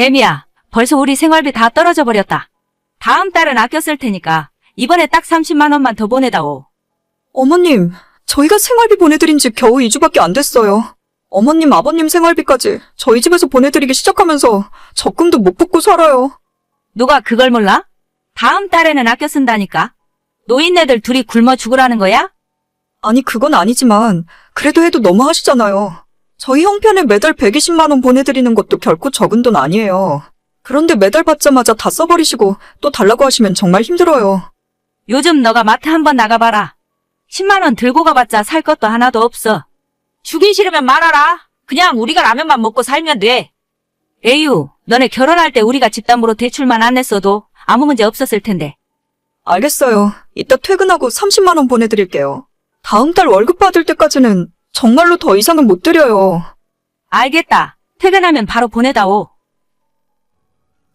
애미야, 벌써 우리 생활비 다 떨어져 버렸다. 다음 달은 아껴 쓸 테니까 이번에 딱 30만 원만 더 보내다오. 어머님, 저희가 생활비 보내드린 지 겨우 2주밖에 안 됐어요. 어머님, 아버님 생활비까지 저희 집에서 보내드리기 시작하면서 적금도 못 붙고 살아요. 누가 그걸 몰라? 다음 달에는 아껴 쓴다니까. 노인네들 둘이 굶어 죽으라는 거야? 아니, 그건 아니지만, 그래도 해도 너무 하시잖아요. 저희 형편에 매달 120만원 보내드리는 것도 결코 적은 돈 아니에요. 그런데 매달 받자마자 다 써버리시고 또 달라고 하시면 정말 힘들어요. 요즘 너가 마트 한번 나가봐라. 10만 원 들고 가봤자 살 것도 하나도 없어. 주기 싫으면 말아라. 그냥 우리가 라면만 먹고 살면 돼. 에휴, 너네 결혼할 때 우리가 집담으로 대출만 안 냈어도 아무 문제 없었을 텐데. 알겠어요. 이따 퇴근하고 30만원 보내드릴게요. 다음 달 월급 받을 때까지는 정말로 더 이상은 못 드려요. 알겠다. 퇴근하면 바로 보내다오.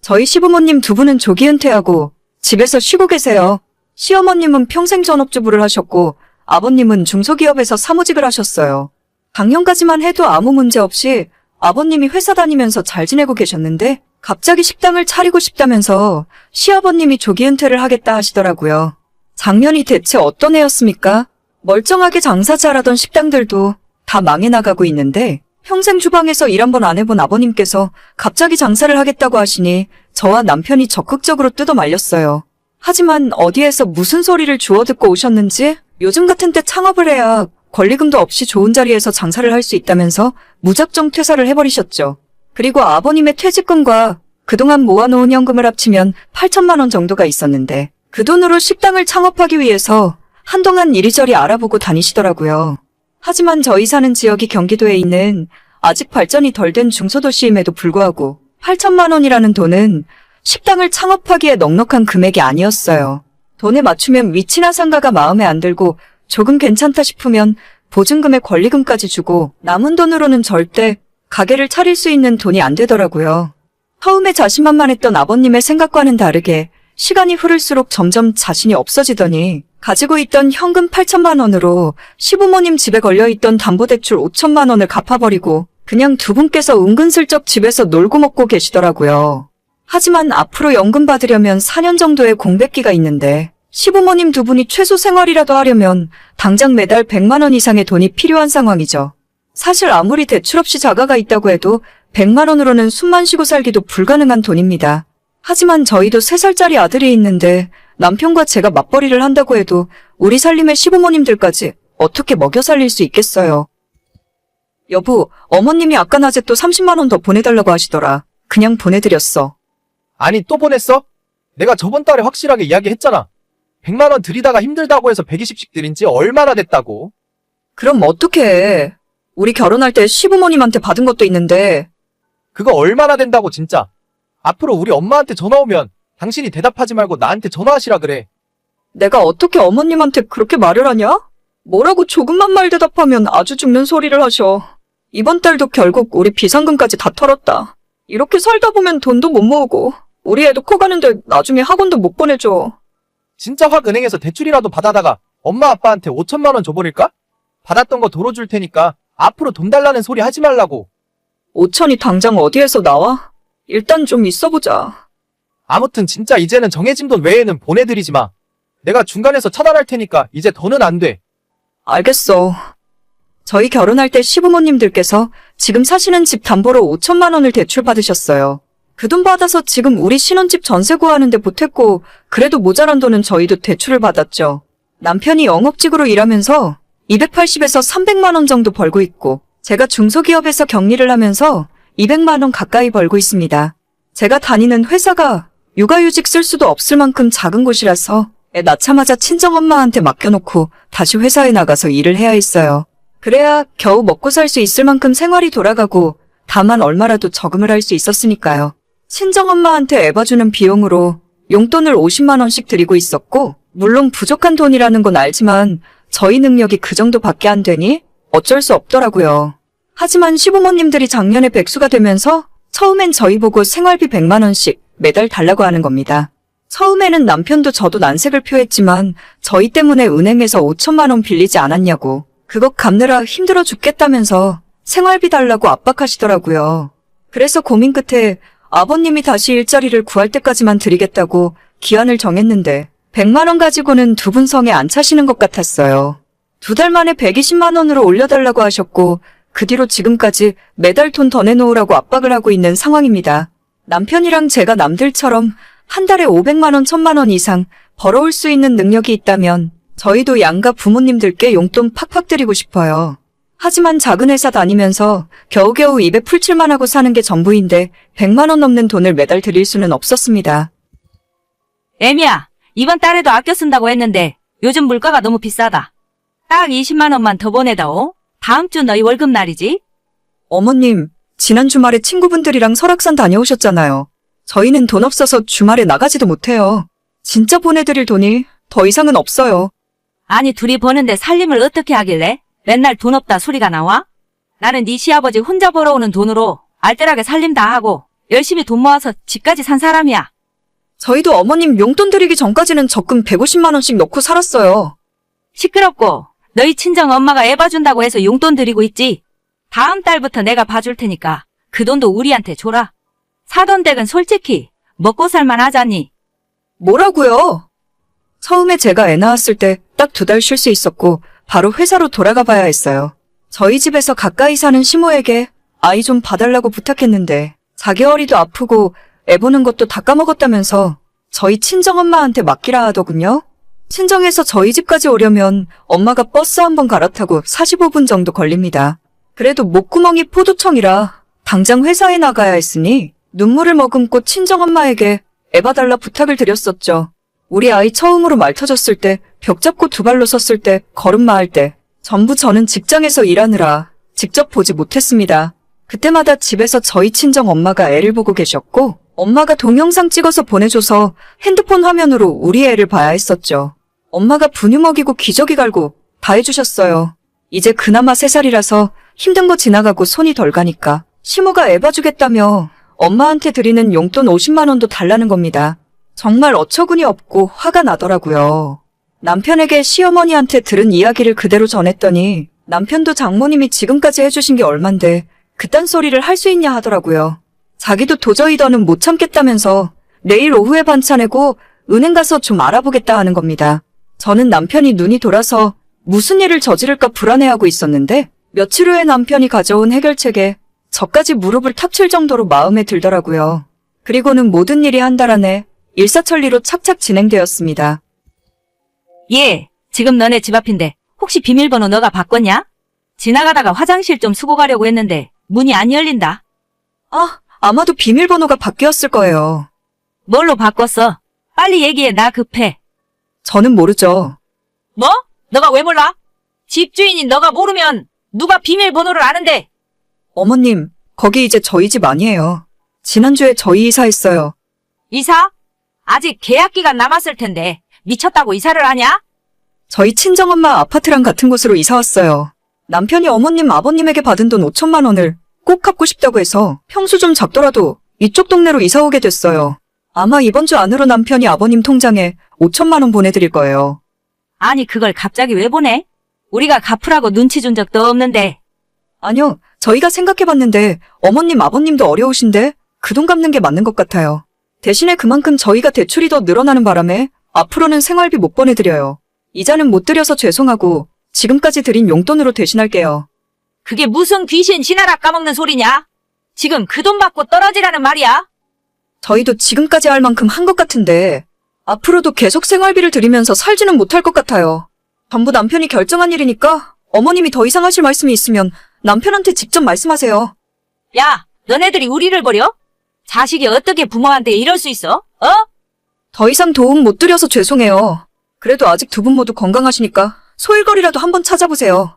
저희 시부모님 두 분은 조기 은퇴하고 집에서 쉬고 계세요. 시어머님은 평생 전업주부를 하셨고 아버님은 중소기업에서 사무직을 하셨어요. 작년까지만 해도 아무 문제 없이 아버님이 회사 다니면서 잘 지내고 계셨는데 갑자기 식당을 차리고 싶다면서 시아버님이 조기 은퇴를 하겠다 하시더라고요. 작년이 대체 어떤 해였습니까? 멀쩡하게 장사 잘하던 식당들도 다 망해 나가고 있는데 평생 주방에서 일 한 번 안 해본 아버님께서 갑자기 장사를 하겠다고 하시니 저와 남편이 적극적으로 뜯어 말렸어요. 하지만 어디에서 무슨 소리를 주워 듣고 오셨는지 요즘 같은 때 창업을 해야 권리금도 없이 좋은 자리에서 장사를 할 수 있다면서 무작정 퇴사를 해버리셨죠. 그리고 아버님의 퇴직금과 그동안 모아놓은 현금을 합치면 8천만 원 정도가 있었는데 그 돈으로 식당을 창업하기 위해서 한동안 이리저리 알아보고 다니시더라고요. 하지만 저희 사는 지역이 경기도에 있는 아직 발전이 덜 된 중소도시임에도 불구하고 8천만 원이라는 돈은 식당을 창업하기에 넉넉한 금액이 아니었어요. 돈에 맞추면 위치나 상가가 마음에 안 들고 조금 괜찮다 싶으면 보증금에 권리금까지 주고 남은 돈으로는 절대 가게를 차릴 수 있는 돈이 안 되더라고요. 처음에 자신만만했던 아버님의 생각과는 다르게 시간이 흐를수록 점점 자신이 없어지더니 가지고 있던 현금 8천만 원으로 시부모님 집에 걸려있던 담보대출 5천만 원을 갚아버리고 그냥 두 분께서 은근슬쩍 집에서 놀고 먹고 계시더라고요. 하지만 앞으로 연금 받으려면 4년 정도의 공백기가 있는데 시부모님 두 분이 최소 생활이라도 하려면 당장 매달 100만 원 이상의 돈이 필요한 상황이죠. 사실 아무리 대출 없이 자가가 있다고 해도 100만 원으로는 숨만 쉬고 살기도 불가능한 돈입니다. 하지만 저희도 3살짜리 아들이 있는데 남편과 제가 맞벌이를 한다고 해도 우리 살림의 시부모님들까지 어떻게 먹여 살릴 수 있겠어요. 여보, 어머님이 아까 낮에 또 30만 원 더 보내달라고 하시더라. 그냥 보내드렸어. 아니 또 보냈어? 내가 저번 달에 확실하게 이야기했잖아. 100만 원 들이다가 힘들다고 해서 120씩 드린 지 얼마나 됐다고. 그럼 어떻게 해? 우리 결혼할 때 시부모님한테 받은 것도 있는데 그거 얼마나 된다고 진짜. 앞으로 우리 엄마한테 전화 오면 당신이 대답하지 말고 나한테 전화하시라 그래. 내가 어떻게 어머님한테 그렇게 말을 하냐? 뭐라고 조금만 말 대답하면 아주 죽는 소리를 하셔. 이번 달도 결국 우리 비상금까지 다 털었다. 이렇게 살다 보면 돈도 못 모으고 우리 애도 커 가는데 나중에 학원도 못 보내줘. 진짜 확 은행에서 대출이라도 받아다가 엄마 아빠한테 5천만 원 줘버릴까? 받았던 거 도로 줄 테니까 앞으로 돈 달라는 소리 하지 말라고. 5천이 당장 어디에서 나와? 일단 좀 있어보자. 아무튼 진짜 이제는 정해진 돈 외에는 보내드리지 마. 내가 중간에서 차단할 테니까 이제 더는 안 돼. 알겠어. 저희 결혼할 때 시부모님들께서 지금 사시는 집 담보로 5천만 원을 대출 받으셨어요. 그 돈 받아서 지금 우리 신혼집 전세 구하는데 보탰고 그래도 모자란 돈은 저희도 대출을 받았죠. 남편이 영업직으로 일하면서 280에서 300만 원 정도 벌고 있고 제가 중소기업에서 격리를 하면서 200만 원 가까이 벌고 있습니다. 제가 다니는 회사가 육아휴직 쓸 수도 없을 만큼 작은 곳이라서 애 낳자마자 친정엄마한테 맡겨놓고 다시 회사에 나가서 일을 해야 했어요. 그래야 겨우 먹고 살 수 있을 만큼 생활이 돌아가고 다만 얼마라도 저금을 할 수 있었으니까요. 친정엄마한테 애 봐주는 비용으로 용돈을 50만 원씩 드리고 있었고 물론 부족한 돈이라는 건 알지만 저희 능력이 그 정도밖에 안 되니 어쩔 수 없더라고요. 하지만 시부모님들이 작년에 백수가 되면서 처음엔 저희 보고 생활비 100만 원씩 매달 달라고 하는 겁니다. 처음에는 남편도 저도 난색을 표했지만 저희 때문에 은행에서 5천만 원 빌리지 않았냐고 그거 갚느라 힘들어 죽겠다면서 생활비 달라고 압박하시더라고요. 그래서 고민 끝에 아버님이 다시 일자리를 구할 때까지만 드리겠다고 기한을 정했는데 100만 원 가지고는 두 분 성에 안 차시는 것 같았어요. 두 달 만에 120만 원으로 올려달라고 하셨고 그 뒤로 지금까지 매달 돈 더 내놓으라고 압박을 하고 있는 상황입니다. 남편이랑 제가 남들처럼 한 달에 500만 원, 1000만 원 이상 벌어올 수 있는 능력이 있다면 저희도 양가 부모님들께 용돈 팍팍 드리고 싶어요. 하지만 작은 회사 다니면서 겨우겨우 입에 풀칠만 하고 사는 게 전부인데 100만 원 넘는 돈을 매달 드릴 수는 없었습니다. 애미야, 이번 달에도 아껴 쓴다고 했는데 요즘 물가가 너무 비싸다. 딱 20만 원만 더 보내다오. 다음 주 너희 월급 날이지? 어머님, 지난 주말에 친구분들이랑 설악산 다녀오셨잖아요. 저희는 돈 없어서 주말에 나가지도 못해요. 진짜 보내드릴 돈이 더 이상은 없어요. 아니 둘이 버는데 살림을 어떻게 하길래 맨날 돈 없다 소리가 나와? 나는 네 시아버지 혼자 벌어오는 돈으로 알뜰하게 살림 다 하고 열심히 돈 모아서 집까지 산 사람이야. 저희도 어머님 용돈 드리기 전까지는 적금 150만 원씩 넣고 살았어요. 시끄럽고 너희 친정 엄마가 애 봐준다고 해서 용돈 드리고 있지. 다음 달부터 내가 봐줄 테니까 그 돈도 우리한테 줘라. 사돈 댁은 솔직히 먹고 살만 하자니. 뭐라고요? 처음에 제가 애 낳았을 때 딱 두 달 쉴 수 있었고 바로 회사로 돌아가 봐야 했어요. 저희 집에서 가까이 사는 시모에게 아이 좀 봐달라고 부탁했는데 4개월이도 아프고 애 보는 것도 다 까먹었다면서 저희 친정엄마한테 맡기라 하더군요. 친정에서 저희 집까지 오려면 엄마가 버스 한 번 갈아타고 45분 정도 걸립니다. 그래도 목구멍이 포도청이라 당장 회사에 나가야 했으니 눈물을 머금고 친정엄마에게 애 봐달라 부탁을 드렸었죠. 우리 아이 처음으로 말 터졌을 때, 벽 잡고 두 발로 섰을 때, 걸음마 할 때, 전부 저는 직장에서 일하느라 직접 보지 못했습니다. 그때마다 집에서 저희 친정 엄마가 애를 보고 계셨고, 엄마가 동영상 찍어서 보내줘서 핸드폰 화면으로 우리 애를 봐야 했었죠. 엄마가 분유 먹이고 기저귀 갈고 다 해주셨어요. 이제 그나마 세 살이라서 힘든 거 지나가고 손이 덜 가니까 시모가 애 봐주겠다며 엄마한테 드리는 용돈 50만 원도 달라는 겁니다. 정말 어처구니 없고 화가 나더라고요. 남편에게 시어머니한테 들은 이야기를 그대로 전했더니 남편도 장모님이 지금까지 해주신 게 얼만데 그딴 소리를 할 수 있냐 하더라고요. 자기도 도저히 더는 못 참겠다면서 내일 오후에 반차 내고 은행 가서 좀 알아보겠다 하는 겁니다. 저는 남편이 눈이 돌아서 무슨 일을 저지를까 불안해하고 있었는데 며칠 후에 남편이 가져온 해결책에 저까지 무릎을 탑칠 정도로 마음에 들더라고요. 그리고는 모든 일이 한 달 안에 일사천리로 착착 진행되었습니다. 예, 지금 너네 집 앞인데 혹시 비밀번호 너가 바꿨냐? 지나가다가 화장실 좀 수고 가려고 했는데 문이 안 열린다. 아, 아마도 비밀번호가 바뀌었을 거예요. 뭘로 바꿨어? 빨리 얘기해, 나 급해. 저는 모르죠. 뭐? 너가 왜 몰라? 집주인인 너가 모르면 누가 비밀번호를 아는데? 어머님, 거기 이제 저희 집 아니에요. 지난주에 저희 이사했어요. 이사? 아직 계약 기간 남았을 텐데 미쳤다고 이사를 하냐? 저희 친정엄마 아파트랑 같은 곳으로 이사 왔어요. 남편이 어머님, 아버님에게 받은 돈 5천만 원을 꼭 갚고 싶다고 해서 평수 좀 작더라도 이쪽 동네로 이사 오게 됐어요. 아마 이번 주 안으로 남편이 아버님 통장에 5천만 원 보내드릴 거예요. 아니 그걸 갑자기 왜 보내? 우리가 갚으라고 눈치 준 적도 없는데 아니요, 저희가 생각해봤는데 어머님, 아버님도 어려우신데 그 돈 갚는 게 맞는 것 같아요. 대신에 그만큼 저희가 대출이 더 늘어나는 바람에 앞으로는 생활비 못 보내드려요. 이자는 못 드려서 죄송하고 지금까지 드린 용돈으로 대신할게요. 그게 무슨 귀신 지나라 까먹는 소리냐? 지금 그 돈 받고 떨어지라는 말이야? 저희도 지금까지 할 만큼 한 것 같은데 앞으로도 계속 생활비를 드리면서 살지는 못할 것 같아요. 전부 남편이 결정한 일이니까 어머님이 더 이상 하실 말씀이 있으면 남편한테 직접 말씀하세요. 야, 너네들이 우리를 버려? 자식이 어떻게 부모한테 이럴 수 있어? 어? 더 이상 도움 못 드려서 죄송해요. 그래도 아직 두 분 모두 건강하시니까 소일거리라도 한번 찾아보세요.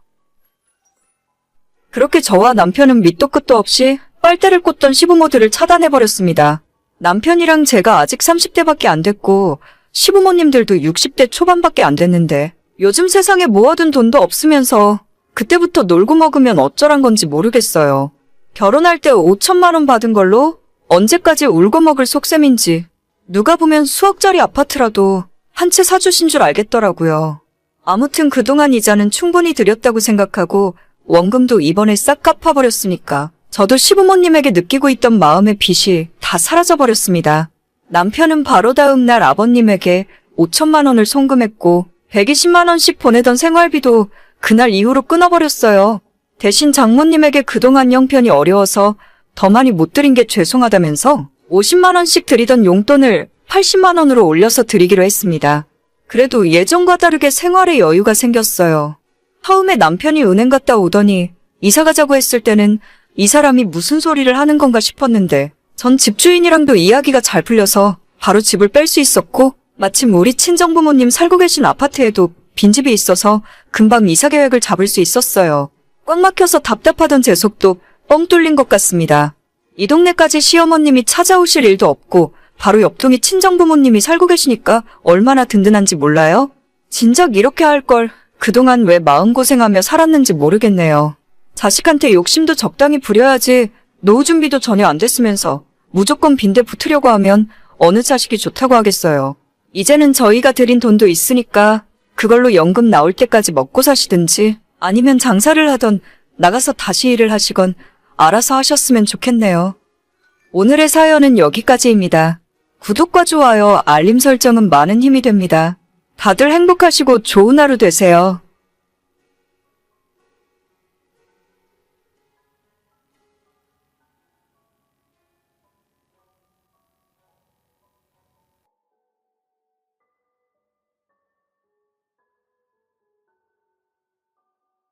그렇게 저와 남편은 밑도 끝도 없이 빨대를 꽂던 시부모들을 차단해버렸습니다. 남편이랑 제가 아직 30대밖에 안 됐고 시부모님들도 60대 초반밖에 안 됐는데 요즘 세상에 모아둔 돈도 없으면서 그때부터 놀고 먹으면 어쩌란 건지 모르겠어요. 결혼할 때 5천만 원 받은 걸로 언제까지 울고 먹을 속셈인지 누가 보면 수억짜리 아파트라도 한 채 사주신 줄 알겠더라고요. 아무튼 그동안 이자는 충분히 드렸다고 생각하고 원금도 이번에 싹 갚아버렸으니까 저도 시부모님에게 느끼고 있던 마음의 빚이 다 사라져버렸습니다. 남편은 바로 다음 날 아버님에게 5천만 원을 송금했고 120만 원씩 보내던 생활비도 그날 이후로 끊어버렸어요. 대신 장모님에게 그동안 형편이 어려워서 더 많이 못 드린 게 죄송하다면서 50만 원씩 드리던 용돈을 80만 원으로 올려서 드리기로 했습니다. 그래도 예전과 다르게 생활에 여유가 생겼어요. 처음에 남편이 은행 갔다 오더니 이사 가자고 했을 때는 이 사람이 무슨 소리를 하는 건가 싶었는데 전 집주인이랑도 이야기가 잘 풀려서 바로 집을 뺄 수 있었고 마침 우리 친정부모님 살고 계신 아파트에도 빈집이 있어서 금방 이사 계획을 잡을 수 있었어요. 꽉 막혀서 답답하던 제 속도 뻥 뚫린 것 같습니다. 이 동네까지 시어머님이 찾아오실 일도 없고 바로 옆동이 친정부모님이 살고 계시니까 얼마나 든든한지 몰라요? 진작 이렇게 할 걸 그동안 왜 마음고생하며 살았는지 모르겠네요. 자식한테 욕심도 적당히 부려야지 노후 준비도 전혀 안 됐으면서 무조건 빈대 붙으려고 하면 어느 자식이 좋다고 하겠어요. 이제는 저희가 드린 돈도 있으니까 그걸로 연금 나올 때까지 먹고 사시든지 아니면 장사를 하던 나가서 다시 일을 하시건 알아서 하셨으면 좋겠네요. 오늘의 사연은 여기까지입니다. 구독과 좋아요, 알림 설정은 많은 힘이 됩니다. 다들 행복하시고 좋은 하루 되세요.